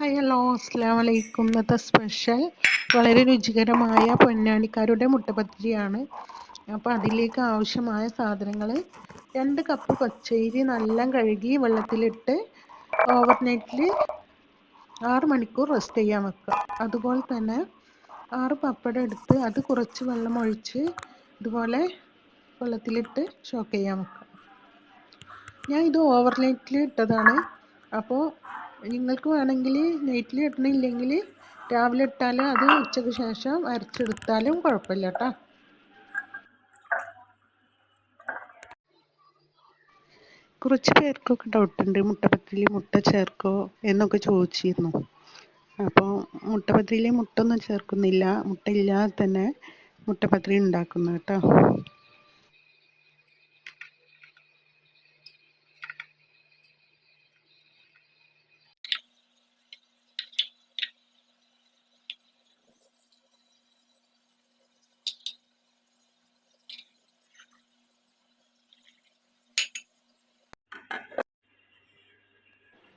Hi hello അസ്സാം വലൈക്കും ഇന്നത്തെ സ്പെഷ്യൽ വളരെ രുചികരമായ പൊന്നാനിക്കാരുടെ മുട്ടപ്പത്തിരിയാണ്. അപ്പോൾ അതിലേക്ക് ആവശ്യമായ സാധനങ്ങൾ രണ്ട് കപ്പ് പച്ചരി നല്ല കഴുകി വെള്ളത്തിലിട്ട് ഓവർനൈറ്റിൽ ആറ് മണിക്കൂർ റെസ്റ്റ് ചെയ്യാൻ വെക്കുക. അതുപോലെ തന്നെ ആറ് പപ്പടം എടുത്ത് അത് കുറച്ച് വെള്ളം ഒഴിച്ച് ഇതുപോലെ വെള്ളത്തിലിട്ട് ഷോക്ക് ചെയ്യാൻ വെക്കുക. ഞാൻ ഇത് ഓവർനൈറ്റിൽ ഇട്ടതാണ്. അപ്പോൾ നിങ്ങൾക്ക് വേണമെങ്കിൽ നൈറ്റിൽ ഇടണില്ലെങ്കിൽ രാവിലെ ഇട്ടാൽ അത് ഉച്ചയ്ക്ക് ശേഷം അരച്ചെടുത്താലും കുഴപ്പമില്ല കേട്ടോ. കുറച്ച് പേർക്കൊക്കെ ഡൗട്ടുണ്ട് മുട്ടപ്പത്തിരിയിൽ മുട്ട ചേർക്കോ എന്നൊക്കെ ചോദിച്ചിരുന്നു. അപ്പോൾ മുട്ടപ്പത്തിരിയിൽ മുട്ട ഒന്നും ചേർക്കുന്നില്ല. മുട്ട ഇല്ലാതെ തന്നെ മുട്ടപ്പത്തിരി ഉണ്ടാക്കുന്നു കേട്ടോ.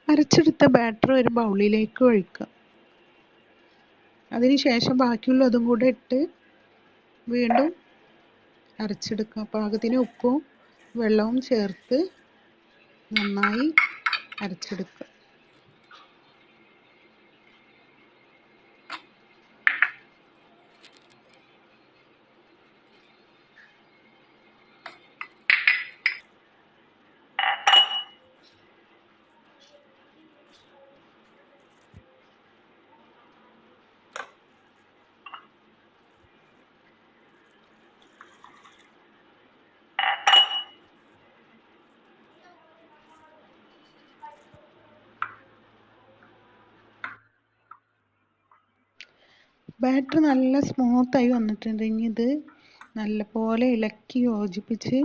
അരച്ചെടുത്ത ബാറ്റർ ഒരു ബൗളിലേക്ക് ഒഴിക്കുക. അതിനുശേഷം ബാക്കിയുള്ളതും കൂടെ ഇട്ട് വീണ്ടും അരച്ചെടുക്കുക. പാകത്തിന് ഉപ്പും വെള്ളവും ചേർത്ത് നന്നായി അരച്ചെടുക്കുക. ബാറ്റർ നല്ല സ്മൂത്തായി വന്നിട്ടുണ്ട്. ഇനി ഇത് നല്ലപോലെ ഇളക്കി യോജിപ്പിച്ച്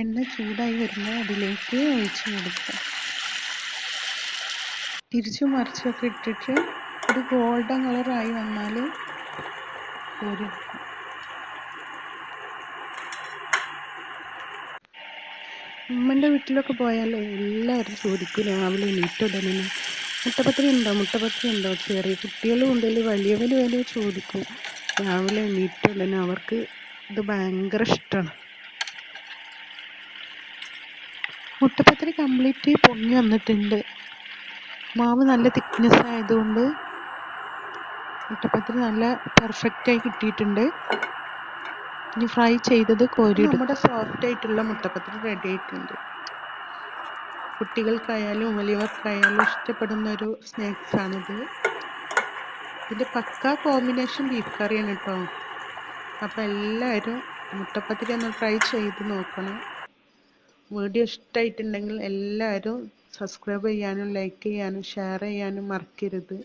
എണ്ണ ചൂടായി വരുമ്പോൾ അതിലേക്ക് ഒഴിച്ചു കൊടുക്കുക തിരിച്ചു മറിച്ചൊക്കെ ഇട്ടിട്ട് ഒരു ഗോൾഡൻ കളറായി വന്നാൽ ഒരു ഉമ്മന്റെ വീട്ടിലൊക്കെ പോയാൽ എല്ലാവരും ചോദിക്കും രാവിലെ എണീറ്റ് ഉടനെ മുട്ടപ്പത്തിരി ഉണ്ടോ മുട്ടപ്പത്തിരി ഉണ്ടോ ചെറിയ കുട്ടികൾ മുതൽ വലിയവർ വരെ ചോദിക്കും. രാവിലെ എണീറ്റ് അവർക്ക് ഇത് ഭയങ്കര ഇഷ്ടമാണ് മുട്ടപ്പത്തിരി കംപ്ലീറ്റ് പൊങ്ങി വന്നിട്ടുണ്ട്. മാവ് നല്ല തിക്നെസ് ആയതുകൊണ്ട് മുട്ടപ്പത്തിരി നല്ല പെർഫെക്റ്റ് ആയി കിട്ടിയിട്ടുണ്ട്. ഇനി ഫ്രൈ ചെയ്തത് കോരി നമ്മുടെ സോഫ്റ്റ് ആയിട്ടുള്ള മുട്ടപ്പത്തിരി റെഡി ആയിട്ടുണ്ട്. കുട്ടികൾക്കായാലും വലിയവർക്കായാലും ഇഷ്ടപ്പെടുന്ന ഒരു സ്നാക്സ് ആണിത് ഇതിന്റെ പക്ക കോമ്പിനേഷൻ ബീഫ് കറിയാണ് കേട്ടോ അപ്പോൾ എല്ലാവരും മുട്ടപ്പത്തിരി ഒന്ന് ട്രൈ ചെയ്ത് നോക്കണം. വീഡിയോ ഇഷ്ടമായിട്ടുണ്ടെങ്കിൽ എല്ലാവരും സബ്സ്ക്രൈബ് ചെയ്യാനും ലൈക്ക് ചെയ്യാനും ഷെയർ ചെയ്യാനും മറക്കരുത്.